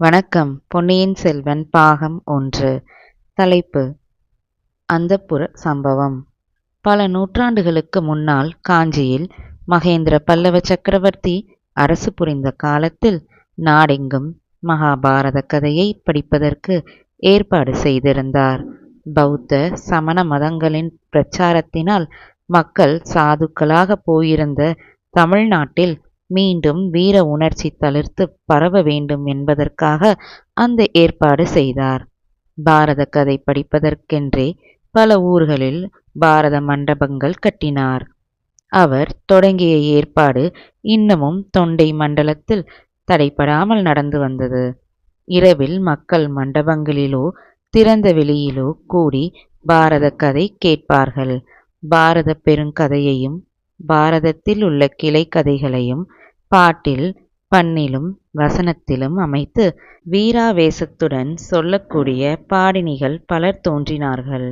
வணக்கம். பொன்னியின் செல்வன் பாகம் ஒன்று. தலைப்பு. அந்தப்புர சம்பவம். பல நூற்றாண்டுகளுக்கு முன்னால் காஞ்சியில் மகேந்திர பல்லவ சக்கரவர்த்தி அரசு புரிந்த காலத்தில் நாடெங்கும் மகாபாரத கதையை படிப்பதற்கு ஏற்பாடு செய்திருந்தார். பௌத்த சமண மதங்களின் பிரச்சாரத்தினால் மக்கள் சாதுக்களாக போயிருந்த தமிழ்நாட்டில் மீண்டும் வீர உணர்ச்சி தளிர்த்து பரவ வேண்டும் என்பதற்காக அந்த ஏற்பாடு செய்தார். பாரத கதை படிப்பதற்கென்றே பல ஊர்களில் பாரத மண்டபங்கள் கட்டினார். அவர் தொடங்கிய ஏற்பாடு இன்னமும் தொண்டை மண்டலத்தில் தடைப்படாமல் நடந்து வந்தது. இரவில் மக்கள் மண்டபங்களிலோ திறந்த வெளியிலோ கூடி பாரத கதை கேட்பார்கள். பாரத பெருங்கதையையும் பாரதத்தில் உள்ள கிளை கதைகளையும் பாட்டில் பண்ணிலும் வசனத்திலும் அமைத்து வீராவேசத்துடன் சொல்லக்கூடிய பாடினிகள் பலர் தோன்றினார்கள்.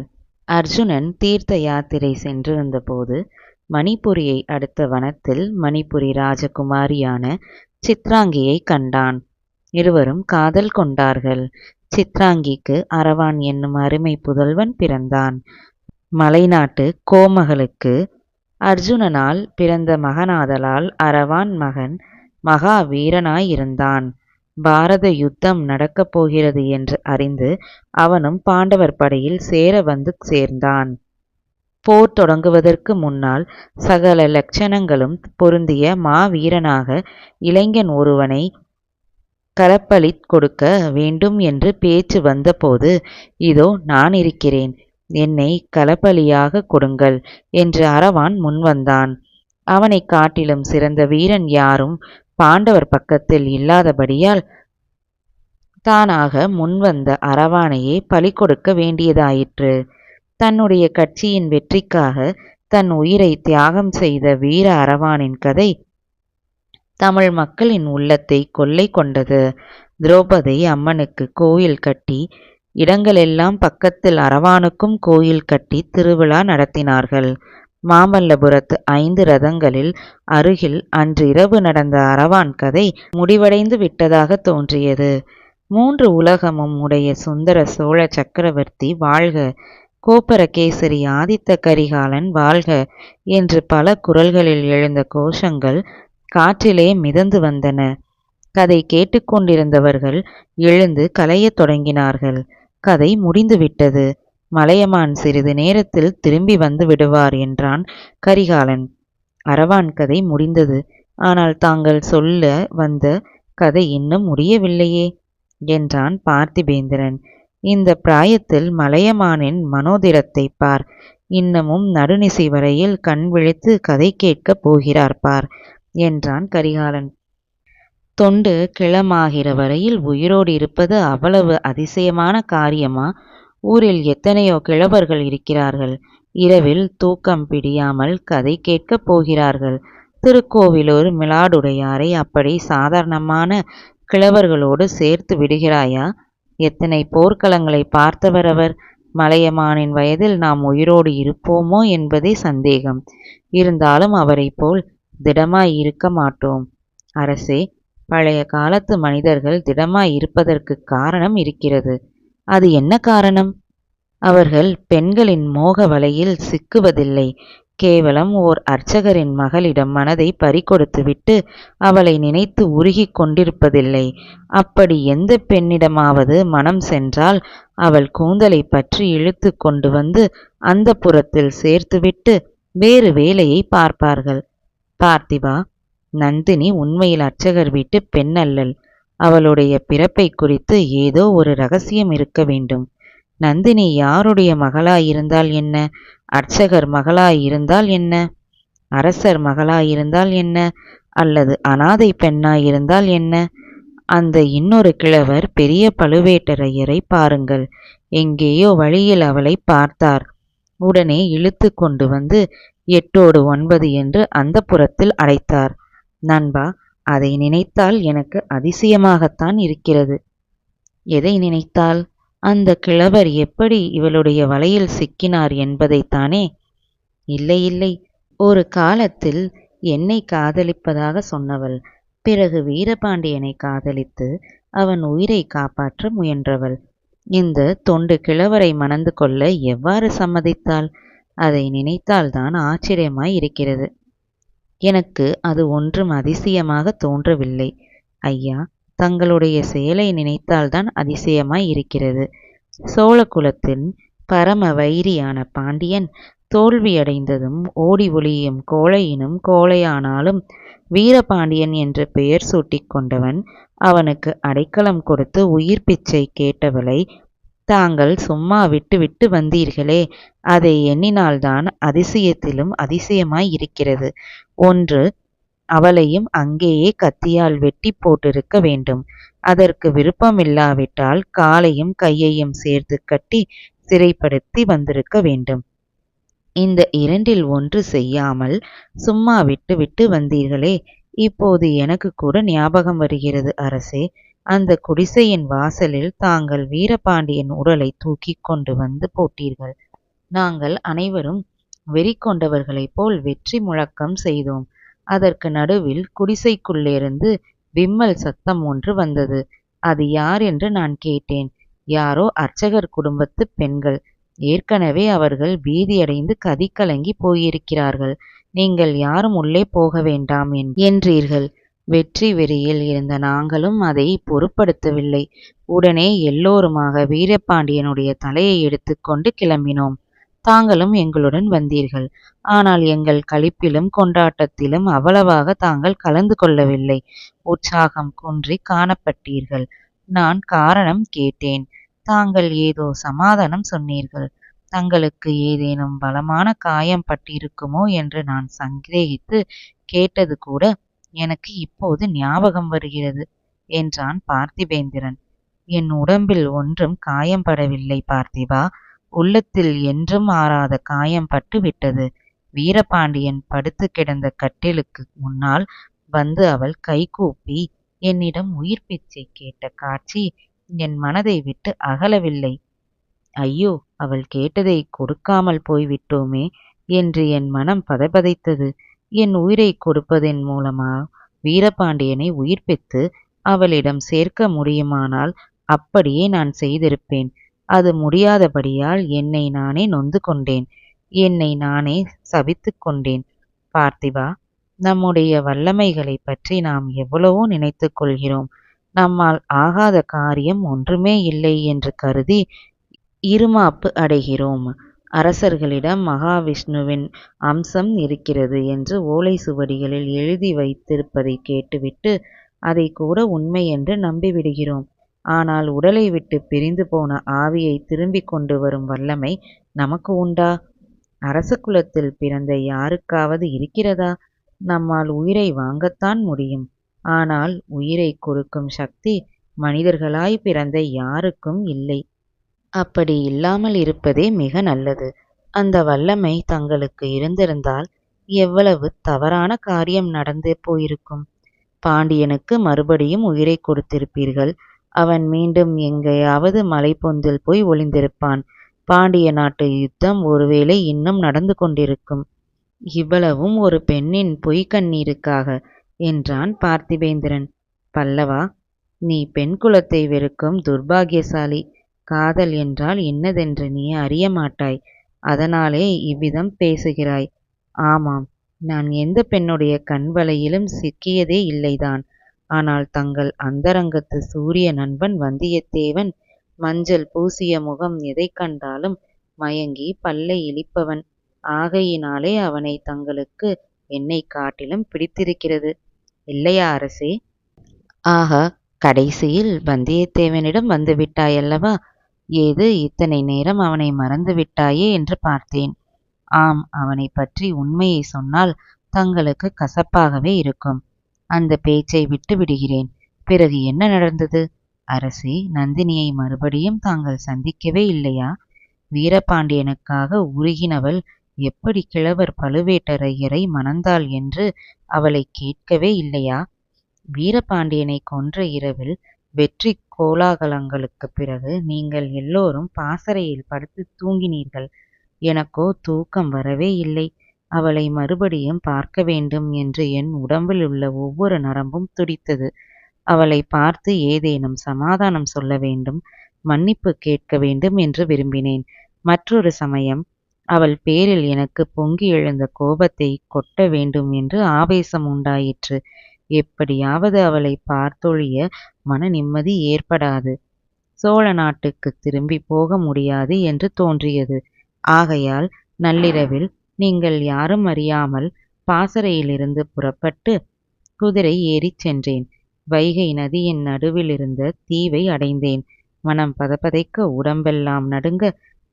அர்ஜுனன் தீர்த்த யாத்திரை சென்றிருந்தபோது மணிபுரியை அடுத்த வனத்தில் மணிபுரி ராஜகுமாரியான சித்ராங்கியை கண்டான். இருவரும் காதல் கொண்டார்கள். சித்ராங்கிக்கு அரவான் என்னும் அருமை புதல்வன் பிறந்தான். மலைநாட்டு கோமகளுக்கு அர்ஜுனனால் பிறந்த மகனாதலால் அரவான் மகன் மகா வீரனாயிருந்தான் பாரத யுத்தம் நடக்கப் போகிறது என்று அறிந்து அவனும் பாண்டவர் படையில் சேர வந்து சேர்ந்தான். போர் தொடங்குவதற்கு முன்னால் சகல லட்சணங்களும் பொருந்திய மாவீரனாக இளைஞன் ஒருவனை கலப்பளித் கொடுக்க வேண்டும் என்று பேச்சு வந்தபோது இதோ நான் இருக்கிறேன். என்னை களப்பலியாக கொடுங்கள் என்று அரவான் முன்வந்தான் அவனை காட்டிலும் சிறந்த வீரன் யாரும் பாண்டவர் பக்கத்தில் இல்லாதபடியால் தானாக முன்வந்த அரவானையே பலி கொடுக்க வேண்டியதாயிற்று. தன்னுடைய கட்சியின் வெற்றிக்காக தன் உயிரை தியாகம் செய்த வீர அரவானின் கதை தமிழ் மக்களின் உள்ளத்தை கொள்ளை கொண்டது. திரௌபதி அம்மனுக்கு கோயில் கட்டி இடங்களெல்லாம் பக்கத்தில் அரவானுக்கும் கோயில் கட்டி திருவிழா நடத்தினார்கள். மாமல்லபுரத்து ஐந்து ரதங்களில் அருகில் அன்று இரவு நடந்த அரவான் கதை முடிவடைந்து விட்டதாக தோன்றியது. மூன்று உலகமும் உடைய சுந்தர சோழ சக்கரவர்த்தி வாழ்க கோப்பரகேசரி ஆதித்த கரிகாலன் வாழ்க என்று பல குரல்களில் எழுந்த கோஷங்கள் காற்றிலே மிதந்து வந்தன. கதை கேட்டுக்கொண்டிருந்தவர்கள் எழுந்து கலையத் தொடங்கினார்கள். கதை முடிந்துவிட்டது. மலையமான் சிறிது நேரத்தில் திரும்பி வந்து விடுவார் என்றான் கரிகாலன். அரவான் கதை முடிந்தது. ஆனால் தாங்கள் சொல்ல வந்த கதை இன்னும் முடியவில்லையே என்றான் பார்த்திபேந்திரன். இந்த பிராயத்தில் மலையமானின் மனோதிரத்தை பார். இன்னமும் நடுநிசை வரையில் கண் விழித்து கதை கேட்கப் போகிறார் பார் என்றான் கரிகாலன். தொண்டு கிளமாகிற வரையில் உயிரோடு இருப்பது அவ்வளவு அதிசயமான காரியமா? ஊரில் எத்தனையோ கிழவர்கள் இருக்கிறார்கள். இரவில் தூக்கம் பிடியாமல் கதை கேட்கப் போகிறார்கள். திருக்கோவிலூர் மிலாடுடையாரை அப்படி சாதாரணமான கிழவர்களோடு சேர்த்து விடுகிறாயா? எத்தனை போர்க்களங்களை பார்த்தவர் அவர்? மலையமானின் வயதில் நாம் உயிரோடு இருப்போமோ என்பதே சந்தேகம். இருந்தாலும் அவரை போல் திடமாய் இருக்க மாட்டோம். அரசே பழைய காலத்து மனிதர்கள் திடமாய் இருப்பதற்கு காரணம் இருக்கிறது. அது என்ன காரணம்? அவர்கள் பெண்களின் மோக வலையில் சிக்குவதில்லை. கேவலம் ஓர் அர்ச்சகரின் மகளிடம் மனதை பறிகொடுத்துவிட்டு அவளை நினைத்து உருகிக் கொண்டிருப்பதில்லை. அப்படி எந்த பெண்ணிடமாவது மனம் சென்றால் அவள் கூந்தலை பற்றி இழுத்து கொண்டு வந்து அந்த புறத்தில் சேர்த்துவிட்டு வேறு வேலையை பார்ப்பார்கள். பார்த்திபா நந்தினி உண்மையில் அர்ச்சகர் வீட்டு பெண் அல்லல். அவளுடைய பிறப்பை குறித்து ஏதோ ஒரு ரகசியம் இருக்க வேண்டும். நந்தினி யாருடைய மகளாயிருந்தால் என்ன? அர்ச்சகர் மகளாயிருந்தால் என்ன? அரசர் மகளாயிருந்தால் என்ன? அல்லது அனாதை பெண்ணாயிருந்தால் என்ன? அந்த இன்னொரு கிழவர் பெரிய பழுவேட்டரையரை பாருங்கள். எங்கேயோ வழியில் அவளை பார்த்தார். உடனே இழுத்து கொண்டு வந்து எட்டோடு ஒன்பது என்று அந்த புறத்தில் அடைத்தார். நண்பா அதை நினைத்தால் எனக்கு அதிசயமாகத்தான் இருக்கிறது. எதை நினைத்தால்? அந்த கிழவர் எப்படி இவளுடைய வலையில் சிக்கினார் என்பதைத்தானே இல்லை இல்லை. ஒரு காலத்தில் என்னை காதலிப்பதாக சொன்னவள் பிறகு வீரபாண்டியனை காதலித்து அவன் உயிரை காப்பாற்ற முயன்றவள். இந்த தொண்டு கிழவரை மணந்து கொள்ள எவ்வாறு சம்மதித்தாள்? அதை நினைத்தால்தான் ஆச்சரியமாய் இருக்கிறது. எனக்கு அது ஒன்றும் அதிசயமாக தோன்றவில்லை. ஐயா தங்களுடைய செயலை நினைத்தால்தான் அதிசயமாய் இருக்கிறது. சோழ குலத்தின் பரம வைரியான பாண்டியன் தோல்வியடைந்ததும் ஓடி ஒளியும் கோழையினும் கோழையானாலும் வீரபாண்டியன் என்று பெயர் சூட்டிக் கொண்டவன் அவனுக்கு அடைக்கலம் கொடுத்து உயிர் பிச்சை கேட்டவளை தாங்கள் சும்மா விட்டு விட்டு வந்தீர்களே. அதை எண்ணினால்தான் அதிசயத்திலும் அதிசயமாய் இருக்கிறது. ஒன்று அவளையும் அங்கேயே கத்தியால் வெட்டி போட்டிருக்க வேண்டும். அதற்கு விருப்பமில்லாவிட்டால் காலையும் கையையும் சேர்த்து கட்டி சிறைப்படுத்தி வந்திருக்க வேண்டும். இந்த இரண்டில் ஒன்று செய்யாமல் சும்மா விட்டு விட்டு வந்தீர்களே. இப்போது எனக்கு கூட ஞாபகம் வருகிறது அரசே. அந்த குடிசையின் வாசலில் தாங்கள் வீரபாண்டியன் உடலை தூக்கி கொண்டு வந்து போட்டீர்கள். நாங்கள் அனைவரும் வெறி கொண்டவர்களைப் போல் வெற்றி முழக்கம் செய்தோம். அதற்கு நடுவில் குடிசைக்குள்ளிருந்து விம்மல் சத்தம் ஒன்று வந்தது. அது யார் என்று நான் கேட்டேன். யாரோ அர்ச்சகர் குடும்பத்து பெண்கள். ஏற்கனவே அவர்கள் பீதியடைந்து கதிகலங்கி போயிருக்கிறார்கள். நீங்கள் யாரும் உள்ளே போக வேண்டாம் என்றீர்கள். வெற்றி வெறியில் இருந்த நாங்களும் அதை பொருட்படுத்தவில்லை. உடனே எல்லோருமாக வீரபாண்டியனுடைய தலையை எடுத்துக்கொண்டு கிளம்பினோம். தாங்களும் எங்களுடன் வந்தீர்கள். ஆனால் எங்கள் களிப்பிலும் கொண்டாட்டத்திலும் அவ்வளவாக தாங்கள் கலந்து கொள்ளவில்லை. உற்சாகம் குன்றி காணப்பட்டீர்கள். நான் காரணம் கேட்டேன். தாங்கள் ஏதோ சமாதானம் சொன்னீர்கள். தங்களுக்கு ஏதேனும் பலமான காயம் பட்டிருக்குமோ என்று நான் சந்தேகித்து கேட்டது கூட எனக்கு இப்போது ஞாபகம் வருகிறது என்றான் பார்த்திபேந்திரன். என் உடம்பில் ஒன்றும் காயம் படவில்லை பார்த்திபா. உள்ளத்தில் என்றும் ஆறாத காயம் பட்டு விட்டது. வீரபாண்டியன் படுத்து கிடந்த கட்டிலுக்கு முன்னால் வந்து அவள் கைகூப்பி என்னிடம் உயிர் பிச்சை கேட்ட காட்சி என் மனதை விட்டு அகலவில்லை. ஐயோ அவள் கேட்டதை கொடுக்காமல் போய்விட்டோமே என்று என் மனம் பதைபதைத்தது. என் உயிரை கொடுப்பதன் மூலமா வீரபாண்டியனை உயிர்ப்பித்து அவளிடம் சேர்க்க முடியுமானால் அப்படியே நான் செய்திருப்பேன். அது முடியாதபடியால் என்னை நானே நொந்து கொண்டேன். என்னை நானே சபித்து கொண்டேன். பார்த்திபா நம்முடைய வல்லமைகளை பற்றி நாம் எவ்வளவோ நினைத்து கொள்கிறோம். நம்மால் ஆகாத காரியம் ஒன்றுமே இல்லை என்று கருதி இருமாப்பு அடைகிறோம். அரசர்களிடம் மகாவிஷ்ணுவின் அம்சம் இருக்கிறது என்று ஓலை சுவடிகளில் எழுதி வைத்திருப்பதை கேட்டுவிட்டு அதை கூட உண்மை என்று நம்பிவிடுகிறோம். ஆனால் உடலை விட்டு பிரிந்து போன ஆவியை திரும்பி கொண்டு வரும் வல்லமை நமக்கு உண்டா? அரச குலத்தில் பிறந்த யாருக்காவது இருக்கிறதா? நம்மால் உயிரை வாங்கத்தான் முடியும். ஆனால் உயிரை கொடுக்கும் சக்தி மனிதர்களாய் பிறந்த யாருக்கும் இல்லை. அப்படி இல்லாமல் இருப்பதே மிக நல்லது. அந்த வல்லமை தங்களுக்கு இருந்திருந்தால் எவ்வளவு தவறான காரியம் நடந்து போயிருக்கும். பாண்டியனுக்கு மறுபடியும் உயிரை கொடுத்திருப்பீர்கள். அவன் மீண்டும் எங்கேயாவது மலைப்பொந்தில் போய் ஒளிந்திருப்பான். பாண்டிய நாட்டு யுத்தம் ஒருவேளை இன்னும் நடந்து கொண்டிருக்கும். இவ்வளவும் ஒரு பெண்ணின் பொய் கண்ணீருக்காக என்றான் பார்த்திபேந்திரன். பல்லவா நீ பெண் குலத்தை வெறுக்கும் துர்பாகியசாலி. காதல் என்றால் இன்னதென்று நீ அறிய மாட்டாய். அதனாலே இவ்விதம் பேசுகிறாய். ஆமாம் நான் எந்த பெண்ணுடைய கண்வலையிலும் சிக்கியதே இல்லைதான். ஆனால் தங்கள் அந்தரங்கத்து சூரிய நண்பன் வந்தியத்தேவன் மஞ்சள் பூசிய முகம் எதை கண்டாலும் மயங்கி பல்லை இழிப்பவன். ஆகையினாலே அவனை தங்களுக்கு என்னை காட்டிலும் பிடித்திருக்கிறது. இல்லையா அரசே? ஆகா கடைசியில் வந்தியத்தேவனிடம் வந்துவிட்டாயல்லவா ஏது இத்தனை நேரம் அவனை மறந்து விட்டாயே என்று பார்த்தேன். ஆம் அவனை பற்றி உண்மையை சொன்னால் தங்களுக்கு கசப்பாகவே இருக்கும். அந்த பேச்சை விட்டு விடுகிறேன். பிறகு என்ன நடந்தது? அரசி நந்தினியை மறுபடியும் தாங்கள் சந்திக்கவே இல்லையா? வீரபாண்டியனுக்காக உருகினவள் எப்படி கிழவர் பழுவேட்டரையரை மணந்தாள் என்று அவளை கேட்கவே இல்லையா? வீரபாண்டியனை கொன்ற இரவில் வெற்றி கோலாகலங்களுக்குப் பிறகு நீங்கள் எல்லோரும் பாசறையில் படுத்து தூங்கினீர்கள். எனக்கோ தூக்கம் வரவே இல்லை. அவளை மறுபடியும் பார்க்க வேண்டும் என்று என் உடம்பில் உள்ள ஒவ்வொரு நரம்பும் துடித்தது. அவளை பார்த்து ஏதேனும் சமாதானம் சொல்ல வேண்டும் மன்னிப்பு கேட்க வேண்டும் என்று விரும்பினேன். மற்றொரு சமயம் அவள் பேரில் எனக்கு பொங்கி எழுந்த கோபத்தை கொட்ட வேண்டும் என்று ஆவேசம் உண்டாயிற்று. எப்படியாவது அவளை பார்த்தொழிய மன நிம்மதி ஏற்படாது. சோழ நாட்டுக்கு திரும்பி போக முடியாது என்று தோன்றியது. ஆகையால் நள்ளிரவில் நீங்கள் யாரும் அறியாமல் பாசறையிலிருந்து புறப்பட்டு குதிரை ஏறிச் சென்றேன். வைகை நதியின் நடுவில் இருந்த தீவை அடைந்தேன். மனம் பதப்பதைக்க உடம்பெல்லாம் நடுங்க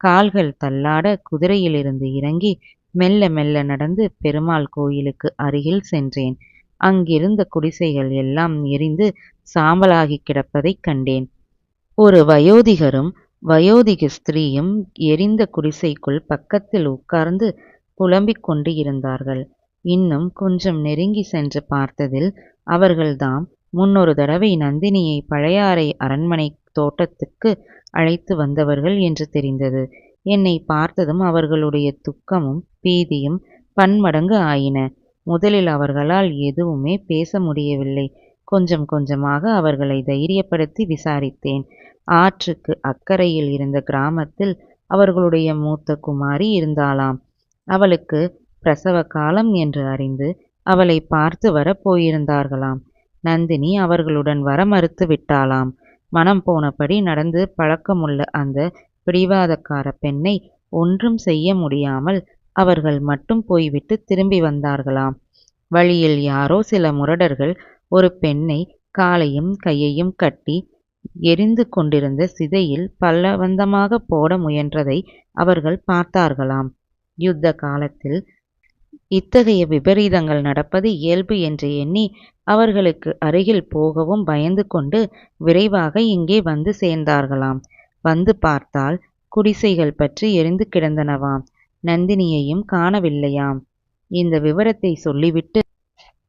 கால்கள் தள்ளாட குதிரையிலிருந்து இறங்கி மெல்ல மெல்ல நடந்து பெருமாள் கோயிலுக்கு அருகில் சென்றேன். அங்கிருந்த குடிசைகள் எல்லாம் எரிந்து சாம்பலாகி கிடப்பதைக் கண்டேன். ஒரு வயோதிகரும் வயோதிக ஸ்திரீயும் எரிந்த குடிசைக்குள் பக்கத்தில் உட்கார்ந்து புலம்பிக் கொண்டு இருந்தார்கள். இன்னும் கொஞ்சம் நெருங்கி சென்று பார்த்ததில் அவர்கள்தாம் முன்னொரு தடவை நந்தினியை பழையாறை அரண்மனை தோட்டத்துக்கு அழைத்து வந்தவர்கள் என்று தெரிந்தது. என்னை பார்த்ததும் அவர்களுடைய துக்கமும் பீதியும் பன்மடங்கு ஆயின. முதலில் அவர்களால் எதுவுமே பேச முடியவில்லை. கொஞ்சம் கொஞ்சமாக அவர்களை தைரியப்படுத்தி விசாரித்தேன். ஆற்றுக்கு அக்கறையில் இருந்த கிராமத்தில் அவர்களுடைய மூத்த குமாரி இருந்தாளாம். அவளுக்கு பிரசவ காலம் என்று அறிந்து அவளை பார்த்து வர போயிருந்தார்களாம். நந்தினி அவர்களுடன் வர மறுத்து விட்டாளாம். மனம் போனபடி நடந்து பழக்கமுள்ள அந்த பிடிவாதக்கார பெண்ணை ஒன்றும் செய்ய முடியாமல் அவர்கள் மட்டும் போய்விட்டு திரும்பி வந்தார்களாம். வழியில் யாரோ சில முரடர்கள் ஒரு பெண்ணை காலையும் கையையும் கட்டி எரிந்து கொண்டிருந்த சிதையில் பலவந்தமாக போட முயன்றதை அவர்கள் பார்த்தார்களாம். யுத்த காலத்தில் இத்தகைய விபரீதங்கள் நடப்பது இயல்பு என்று எண்ணி அவர்களுக்கு அருகில் போகவும் பயந்து கொண்டு விரைவாக இங்கே வந்து சேர்ந்தார்களாம். வந்து பார்த்தால் குடிசைகள் பற்றி எரிந்து கிடந்தனவாம். நந்தினியையும் காணவில்லையாம். இந்த விவரத்தை சொல்லிவிட்டு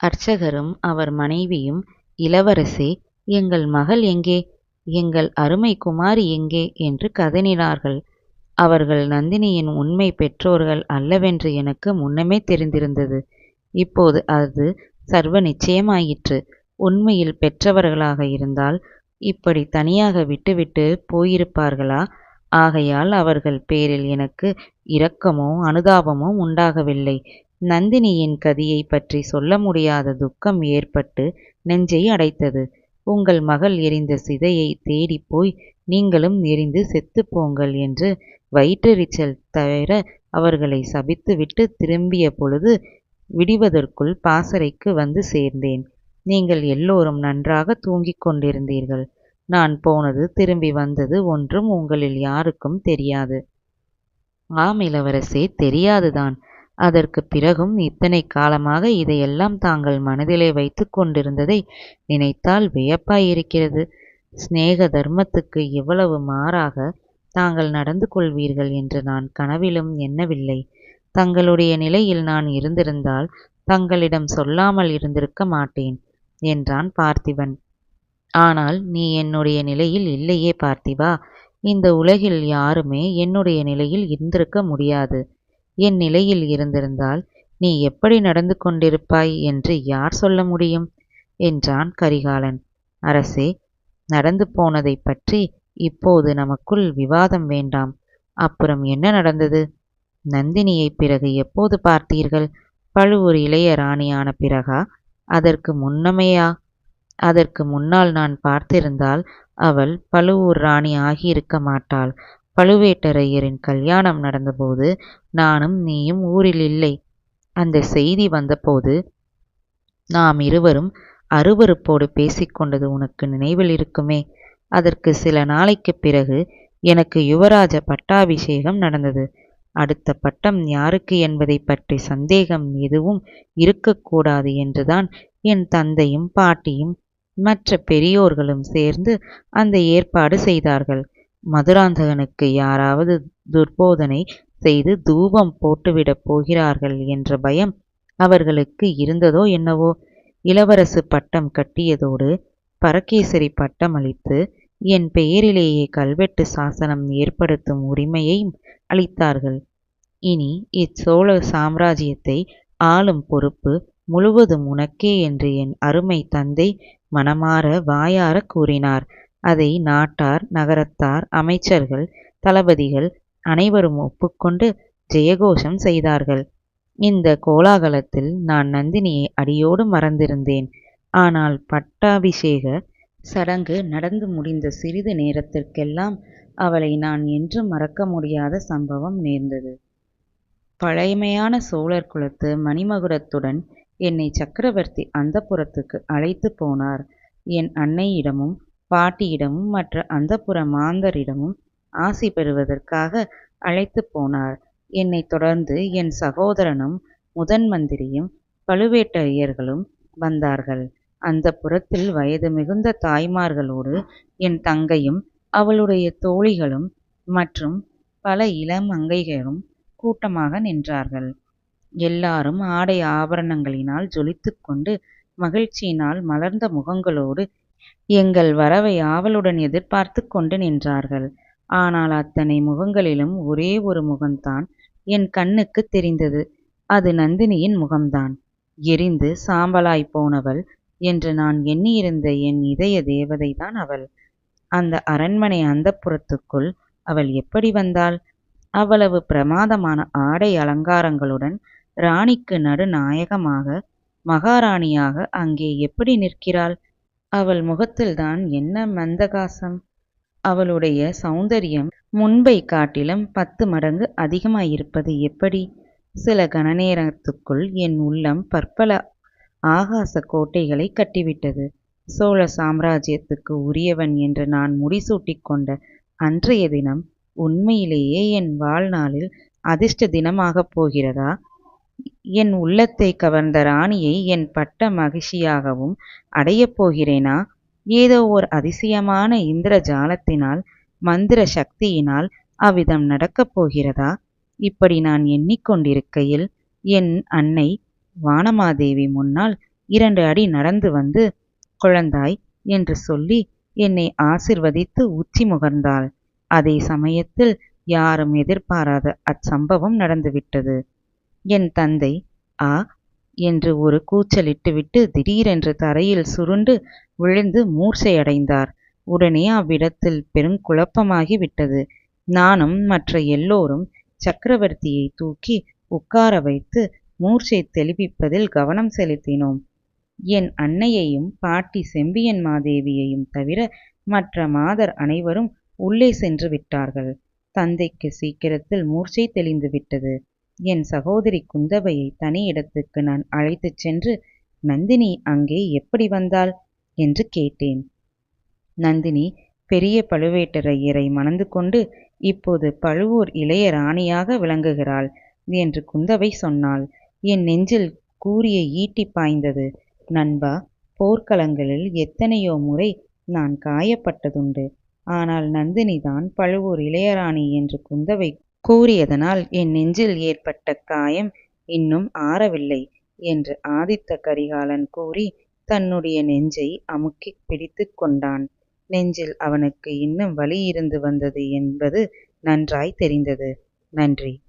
அர்ச்சகரும் அவர் மனைவியும் இளவரசே எங்கள் மகள் எங்கே? எங்கள் அருமை குமாரி எங்கே? என்று கதறினார்கள். அவர்கள் நந்தினியின் உண்மை பெற்றோர்கள் அல்லவென்று எனக்கு முன்னமே தெரிந்திருந்தது. இப்போது அது சர்வ நிச்சயமாயிற்று உண்மையில் பெற்றவர்களாக இருந்தால் இப்படி தனியாக விட்டுவிட்டு போயிருப்பார்களா? ஆகையால் அவர்கள் பேரில் எனக்கு இரக்கமோ அனுதாபமோ உண்டாகவில்லை. நந்தினியின் கதியை பற்றி சொல்ல முடியாத துக்கம் ஏற்பட்டு நெஞ்சை அடைத்தது. உங்கள் மகள் எரிந்த சிதையை தேடிப் போய் நீங்களும் எரிந்து செத்துப்போங்கள் என்று வயிற்றெரிச்சல் தவிர அவர்களை சபித்துவிட்டு திரும்பிய பொழுது விடிவதற்குள் பாசறைக்கு வந்து சேர்ந்தேன். நீங்கள் எல்லோரும் நன்றாக தூங்கிக் கொண்டிருந்தீர்கள். நான் போனது திரும்பி வந்தது ஒன்றும் உங்களில் யாருக்கும் தெரியாது. ஆம் இளவரசே தெரியாதுதான். அதற்கு பிறகும் இத்தனை காலமாக இதையெல்லாம் தாங்கள் மனதிலே வைத்து கொண்டிருந்ததை நினைத்தால் வியப்பாயிருக்கிறது. சிநேக தர்மத்துக்கு இவ்வளவு மாறாக தாங்கள் நடந்து கொள்வீர்கள் என்று நான் கனவிலும் எண்ணவில்லை. தங்களுடைய நிலையில் நான் இருந்திருந்தால் தங்களிடம் சொல்லாமல் இருந்திருக்க மாட்டேன் என்றான் பார்த்திபன். ஆனால் நீ என்னுடைய நிலையில் இல்லையே பார்த்திபா. இந்த உலகில் யாருமே என்னுடைய நிலையில் இருந்திருக்க முடியாது. என் நிலையில் இருந்திருந்தால் நீ எப்படி நடந்து கொண்டிருப்பாய் என்று யார் சொல்ல முடியும்? என்றான் கரிகாலன். அரசே நடந்து போனதைப் பற்றி இப்போது நமக்குள் விவாதம் வேண்டாம். அப்புறம் என்ன நடந்தது? நந்தினியை பிறகு எப்போது பார்த்தீர்கள்? பழுவூர் இளைய ராணியான பிறகா? அதற்கு முன்னமேயா? அதற்கு முன்னால் நான் பார்த்திருந்தால் அவள் பழுவூர் ராணி ஆகியிருக்க மாட்டாள். பழுவேட்டரையரின் கல்யாணம் நடந்தபோது நானும் நீயும் ஊரில் இல்லை. அந்த செய்தி வந்தபோது நாம் இருவரும் அருவருப்போடு பேசிக்கொண்டது உனக்கு நினைவில் இருக்குமே? அதற்கு சில நாளைக்குப் பிறகு எனக்கு யுவராஜ பட்டாபிஷேகம் நடந்தது. அடுத்த பட்டம் யாருக்கு என்பதை பற்றி சந்தேகம் எதுவும் இருக்கக்கூடாது என்றுதான் என் தந்தையும் பாட்டியும் மற்ற பெரியோர்களும் சேர்ந்து அந்த ஏற்பாடு செய்தார்கள். மதுராந்தகனுக்கு யாராவது துர்போதனை செய்து தூபம் போட்டுவிடப் போகிறார்கள் என்ற பயம் அவர்களுக்கு இருந்ததோ என்னவோ? இளவரசு பட்டம் கட்டியதோடு பரகேசரி பட்டம் அளித்து என் பெயரிலேயே கல்வெட்டு சாசனம் ஏற்படுத்தும் உரிமையையும் அளித்தார்கள். இனி இச்சோழ சாம்ராஜ்யத்தை ஆளும் பொறுப்பு முழுவதும் உனக்கே என்று என் அருமை தந்தை மனமாற வாயார கூறினார். அதை நாட்டார் நகரத்தார் அமைச்சர்கள் தளபதிகள் அனைவரும் ஒப்புக்கொண்டு ஜெயகோஷம் செய்தார்கள். இந்த கோலாகலத்தில் நான் நந்தினியை அடியோடு மறந்திருந்தேன். ஆனால் பட்டாபிஷேக சடங்கு நடந்து முடிந்த சிறிது நேரத்திற்கெல்லாம் அவளை நான் என்றும் மறக்க முடியாத சம்பவம் நேர்ந்தது. பழைமையான சோழர் குலத்து மணிமகுடத்துடன் என்னை சக்கரவர்த்தி அந்தப்புறத்துக்கு அழைத்து போனார். என் அன்னையிடமும் பாட்டியிடமும் மற்ற அந்தப்புற மாந்தரிடமும் ஆசி பெறுவதற்காக அழைத்து போனார். என்னை தொடர்ந்து என் சகோதரனும் முதன் மந்திரியும் பழுவேட்டரையர்களும் வந்தார்கள். அந்த புறத்தில் வயது மிகுந்த தாய்மார்களோடு என் தங்கையும் அவளுடைய தோழிகளும் மற்றும் பல இளம் அங்கைகளும் கூட்டமாக நின்றார்கள். எல்லாரும் ஆடை ஆபரணங்களினால் ஜொலித்துக் கொண்டு மகிழ்ச்சியினால் மலர்ந்த முகங்களோடு எங்கள் வரவை ஆவலுடன் எதிர்பார்த்து கொண்டு நின்றார்கள். ஆனால் அத்தனை முகங்களிலும் ஒரே ஒரு முகம்தான் என் கண்ணுக்கு தெரிந்தது. அது நந்தினியின் முகம்தான். எரிந்து சாம்பலாய் போனவள் என்று நான் எண்ணியிருந்த என் இதய தேவதைதான் அவள். அந்த அரண்மனை அந்தப்புறத்துக்குள் அவள் எப்படி வந்தாள்? அவ்வளவு பிரமாதமான ஆடை அலங்காரங்களுடன் ராணிக்கு நடுநாயகமாக மகாராணியாக அங்கே எப்படி நிற்கிறாள்? அவள் முகத்தில்தான் என்ன மந்தகாசம்? அவளுடைய சௌந்தரியம் முன்பை காட்டிலும் பத்து மடங்கு அதிகமாயிருப்பது எப்படி? சில கணநேரத்துக்குள் என் உள்ளம் பற்பல ஆகாச கோட்டைகளை கட்டிவிட்டது. சோழ சாம்ராஜ்யத்துக்கு உரியவன் என்று நான் முடிசூட்டிக் கொண்ட அன்றைய தினம் உண்மையிலேயே என் வாழ்நாளில் அதிர்ஷ்ட தினமாகப் போகிறதா? என் உள்ளத்தை கவர்ந்த ராணியை என் பட்ட மகிழ்ச்சியாகவும் அடையப் போகிறேனா? ஏதோ ஓர் அதிசயமான இந்திர ஜாலத்தினால் மந்திர சக்தியினால் அவ்விதம் நடக்கப் போகிறதா? இப்படி நான் எண்ணிக்கொண்டிருக்கையில் என் அன்னை வானமாதேவி முன்னால் இரண்டு அடி நடந்து வந்து குழந்தாய் என்று சொல்லி என்னை ஆசிர்வதித்து உச்சி முகர்ந்தாள். அதே சமயத்தில் யாரும் எதிர்பாராத அச்சம்பவம் நடந்துவிட்டது. என் தந்தை ஆ என்று ஒரு கூச்சலிட்டுவிட்டு திடீரென்று தரையில் சுருண்டு விழுந்து மூர்ச்சையடைந்தார். உடனே அவ்விடத்தில் பெருங்குழப்பமாகி விட்டது நானும் மற்ற எல்லோரும் சக்கரவர்த்தியை தூக்கி உட்கார வைத்து மூர்ச்சை தெளிவிப்பதில் கவனம் செலுத்தினோம். என் அன்னையையும் பாட்டி செம்பியன் மாதேவியையும் தவிர மற்ற மாதர் அனைவரும் உள்ளே சென்று விட்டார்கள். தந்தைக்கு சீக்கிரத்தில் மூர்ச்சை தெளிந்து விட்டது என் சகோதரி குந்தவையை தனி இடத்துக்கு நான் அழைத்துச் சென்று நந்தினி அங்கே எப்படி வந்தாள்? என்று கேட்டேன். நந்தினி பெரிய பழுவேட்டரையரை மணந்து கொண்டு இப்போது பழுவூர் இளைய ராணியாக விளங்குகிறாள் என்று குந்தவை சொன்னாள். என் நெஞ்சில் கூறிய ஈட்டி பாய்ந்தது. நண்பா போர்க்களங்களில் எத்தனையோ முறை நான் காயப்பட்டதுண்டு. ஆனால் நந்தினிதான் பழுவூர் இளையராணி என்று குந்தவை கூறியதனால் என் நெஞ்சில் ஏற்பட்ட காயம் இன்னும் ஆறவில்லை என்று ஆதித்த கரிகாலன் கூறி தன்னுடைய நெஞ்சை அமுக்கிப் பிடித்து கொண்டான். நெஞ்சில் அவனுக்கு இன்னும் வலி இருந்து வந்தது என்பது நன்றாய் தெரிந்தது. நன்றி.